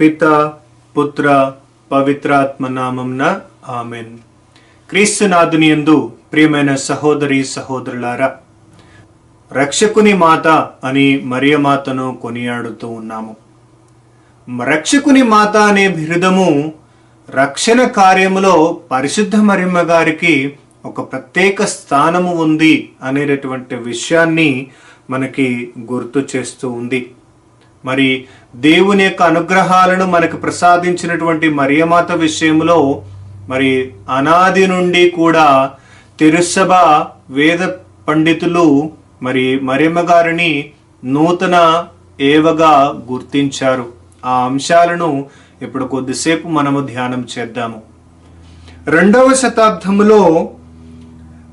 పిత పుత్ర పవిత్రాత్మ నామంన ఆమెన్ క్రీస్తునాథుని యందు ప్రియమైన సహోదరి సహోదరులారా రక్షకుని మాత అని మరియమాతను కొనియాడుతూ ఉన్నాము. రక్షకుని మాత అనే బిరుదము రక్షణ కార్యములో పరిశుద్ధ మరియమ్మ గారికి ఒక ప్రత్యేక స్థానము ఉంది అనేటటువంటి విషయాన్ని మనకి గుర్తు చేస్తూ ఉంది. మరి దేవుని యొక్క అనుగ్రహాలను మనకు ప్రసాదించినటువంటి మరియమాత విషయంలో మరి అనాది నుండి కూడా తిరుసభ వేద పండితులు మరి మరియమ్మ గారిని నూతన ఏవగా గుర్తించారు. ఆ అంశాలను ఇప్పుడు కొద్దిసేపు మనము ధ్యానం చేద్దాము. రెండవ శతాబ్దంలో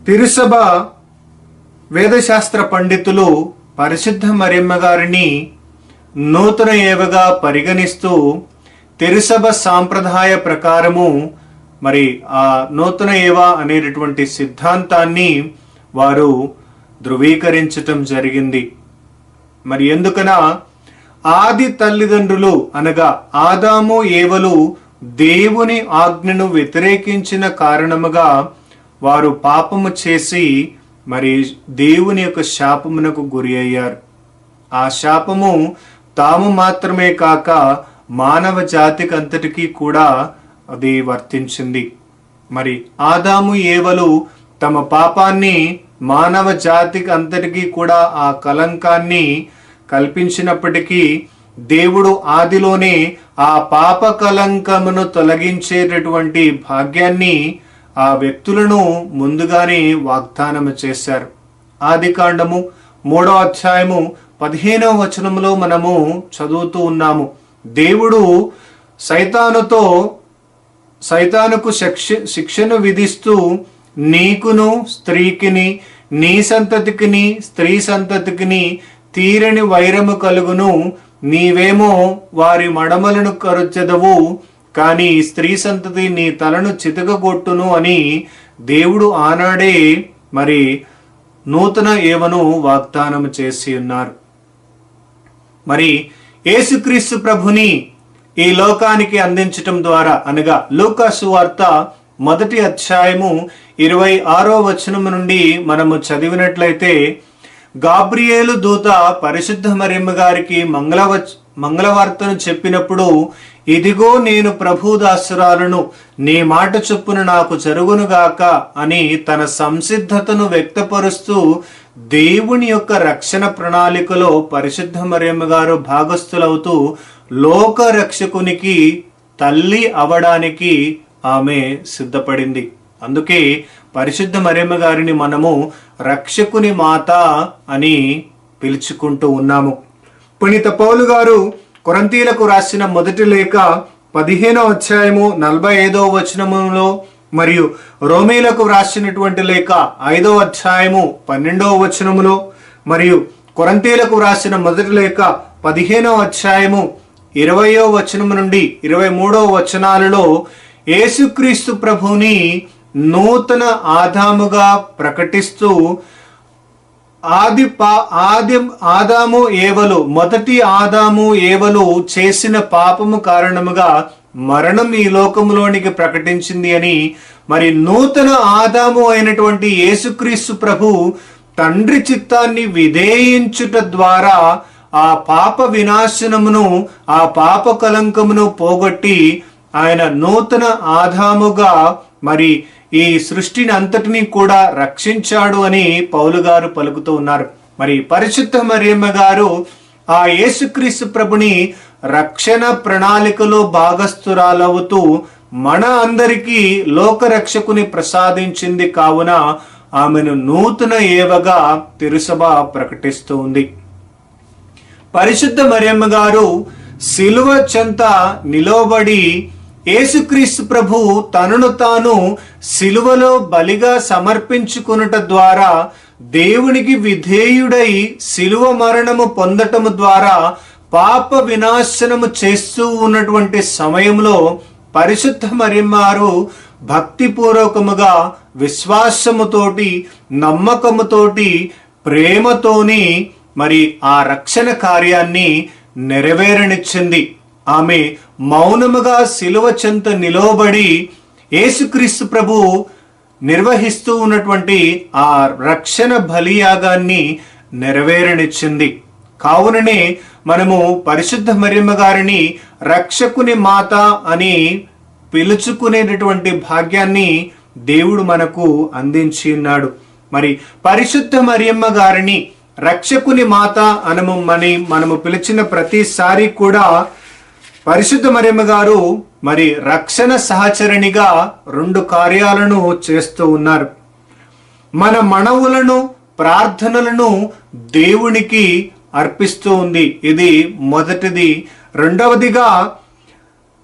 తిరుసభ వేదశాస్త్ర పండితులు పరిశుద్ధ మరియమ్మ గారిని నూతన ఏవగా పరిగణిస్తూ తెరుసభ సాంప్రదాయ ప్రకారము మరి ఆ నూతన ఏవ అనేటటువంటి సిద్ధాంతాన్ని వారు ధృవీకరించటం జరిగింది. మరి ఎందుకనా ఆది తల్లిదండ్రులు అనగా ఆదాము ఏవలు దేవుని ఆజ్ఞను వ్యతిరేకించిన కారణముగా వారు పాపము చేసి మరి దేవుని యొక్క శాపమునకు గురి అయ్యారు. ఆ శాపము తాము మాత్రమే కాక మానవ జాతికి అంతటికీ కూడా అది వర్తించింది. మరి ఆదాము ఏవలు తమ పాపాన్ని మానవ జాతికి అంతటికీ కూడా ఆ కలంకాన్ని కల్పించినప్పటికీ దేవుడు ఆదిలోనే ఆ పాప కలంకమును తొలగించేటటువంటి భాగ్యాన్ని ఆ వ్యక్తులను ముందుగానే వాగ్దానం చేశారు. ఆది కాండము మూడో అధ్యాయము పదిహేనవ వచనంలో మనము చదువుతూ ఉన్నాము. దేవుడు సైతానుతో సైతానుకు శిక్ష శిక్షను విధిస్తూ నీకును స్త్రీకిని నీ సంతతికిని స్త్రీ సంతతికిని తీరని వైరము కలుగును. నీవేమో వారి మడమలను కరుచెదవు కానీ స్త్రీ సంతతి నీ తలను చితకగొట్టును అని దేవుడు ఆనాడే మరి నూతన ఏవను వాగ్దానం చేసి ఉన్నారు. మరి యేసుక్రీస్తు ప్రభుని ఈ లోకానికి అందించటం ద్వారా అనగా లూకాసు వార్త మొదటి అధ్యాయము ఇరవై ఆరో వచనం నుండి మనము చదివినట్లయితే గాబ్రియేలు దూత పరిశుద్ధ మరియమ్మ గారికి మంగళవ మంగళవార్తను చెప్పినప్పుడు ఇదిగో నేను ప్రభుదాసురాలను నీ మాట చొప్పున నాకు జరుగునుగాక అని తన సంసిద్ధతను వ్యక్తపరుస్తూ దేవుని యొక్క రక్షణ ప్రణాళికలో పరిశుద్ధ మరియమ్మ గారు భాగస్థులవుతూ లోక రక్షకునికి తల్లి అవడానికి ఆమె సిద్ధపడింది. అందుకే పరిశుద్ధ మరియమ్మ గారిని మనము రక్షకుని మాత అని పిలుచుకుంటూ ఉన్నాము. పునీత పౌలు గారు కొరంతీలకు రాసిన మొదటి లేఖ పదిహేనో అధ్యాయము నలభై ఐదో వచనములో మరియు రోమీలకు వ్రాసినటువంటి లేఖ ఐదో అధ్యాయము పన్నెండవ వచనములో మరియు కొరంతీలకు వ్రాసిన మొదటి లేఖ పదిహేనో అధ్యాయము ఇరవయో వచనము నుండి ఇరవై మూడో వచనాలలో యేసుక్రీస్తు ప్రభుని నూతన ఆదాముగా ప్రకటిస్తూ ఆది పా ఆది ఆదాము ఏవలు మొదటి ఆదాము ఏవలు చేసిన పాపము కారణముగా మరణం ఈ లోకములోనికి ప్రకటించింది అని మరి నూతన ఆదాము అయినటువంటి యేసుక్రీస్తు ప్రభు తండ్రి చిత్తాన్ని విధేయించుట ద్వారా ఆ పాప వినాశనమును ఆ పాప కలంకమును పోగొట్టి ఆయన నూతన ఆదాముగా మరి ఈ సృష్టిని అంతటినీ కూడా రక్షించాడు అని పౌలు గారు పలుకుతూ ఉన్నారు. మరి పరిశుద్ధ మరియమ్మ గారు ఆ యేసుక్రీస్తు ప్రభుని రక్షణ ప్రణాళికలో భాగస్థురాలవుతూ మన అందరికీ లోకరక్షకుని ప్రసాదించింది కావున ఆమెను నూతన ఏవగా తిరుసభ ప్రకటిస్తూ ఉంది. పరిశుద్ధ మరియమ్మ గారు సిలువ చెంత నిలవబడి యేసుక్రీస్తు ప్రభు తనను తాను సిలువలో బలిగా సమర్పించుకునుట ద్వారా దేవునికి విధేయుడై సిలువ మరణము పొందటము ద్వారా పాప వినాశనము చేస్తూ ఉన్నటువంటి సమయంలో పరిశుద్ధ మరియమ్మారు భక్తిపూర్వకముగా విశ్వాసముతోటి నమ్మకముతోటి ప్రేమతోని మరి ఆ రక్షణ కార్యాన్ని నెరవేరనిచ్చింది. ఆమె మౌనముగా శిలువ చెంత నిలవబడి యేసుక్రీస్తు ప్రభు నిర్వహిస్తూ ఉన్నటువంటి ఆ రక్షణ బలియాగాన్ని నెరవేరనిచ్చింది. కావుననే మనము పరిశుద్ధ మరియమ్మ గారిని రక్షకుని మాత అని పిలుచుకునేటటువంటి భాగ్యాన్ని దేవుడు మనకు అందించి ఉన్నాడు. మరి పరిశుద్ధ మరియమ్మ గారిని రక్షకుని మాత అనము మని మనము పిలిచిన ప్రతిసారి కూడా పరిశుద్ధ మరియమ్మ గారు మరి రక్షణ సహచరిణిగా రెండు కార్యాలను చేస్తూ ఉన్నారు. మన మనవులను ప్రార్థనలను దేవునికి అర్పిస్తూ ఉంది. ఇది మొదటిది. రెండవదిగా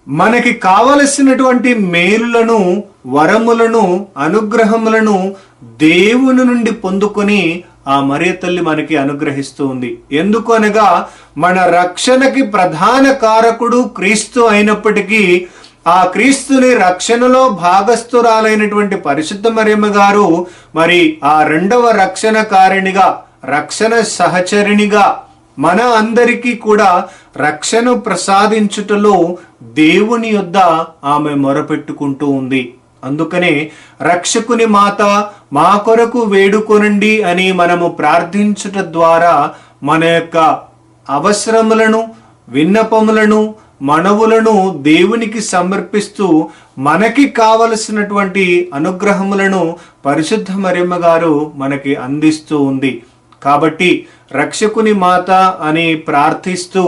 మనకి కావలసినటువంటి మేలులను వరములను అనుగ్రహములను దేవుని నుండి పొందుకొని ఆ మరియ తల్లి మనకి అనుగ్రహిస్తూ ఉంది. ఎందుకు అనగా మన రక్షణకి ప్రధాన కారకుడు క్రీస్తు అయినప్పటికీ ఆ క్రీస్తుని రక్షణలో భాగస్థురాలైనటువంటి పరిశుద్ధ మరియమ్మ గారు మరి ఆ రెండవ రక్షణ కారిణిగా రక్షణ సహచరిణిగా మన అందరికీ కూడా రక్షణ ప్రసాదించుటలో దేవుని యొద్ద ఆమె మొరపెట్టుకుంటూ ఉంది. అందుకనే రక్షకుని మాత మా కొరకు వేడుకొనండి అని మనము ప్రార్థించుట ద్వారా మన యొక్క అవసరములను విన్నపములను మనవులను దేవునికి సమర్పిస్తూ మనకి కావలసినటువంటి అనుగ్రహములను పరిశుద్ధ మరియమ్మ గారు మనకి అందిస్తూ ఉంది. కాబట్టి రక్షకుని మాత అని ప్రార్థిస్తూ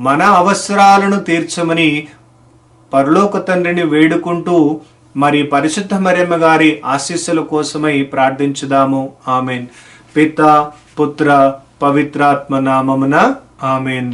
మన అవసరాలను తీర్చమని పరలోక తండ్రిని వేడుకుంటూ మరి పరిశుద్ధ మరియమ్మ గారి ఆశీస్సుల కోసమై ప్రార్థించుదాము. ఆమెన్. పిత పుత్ర పవిత్రాత్మ నామమున ఆమెన్.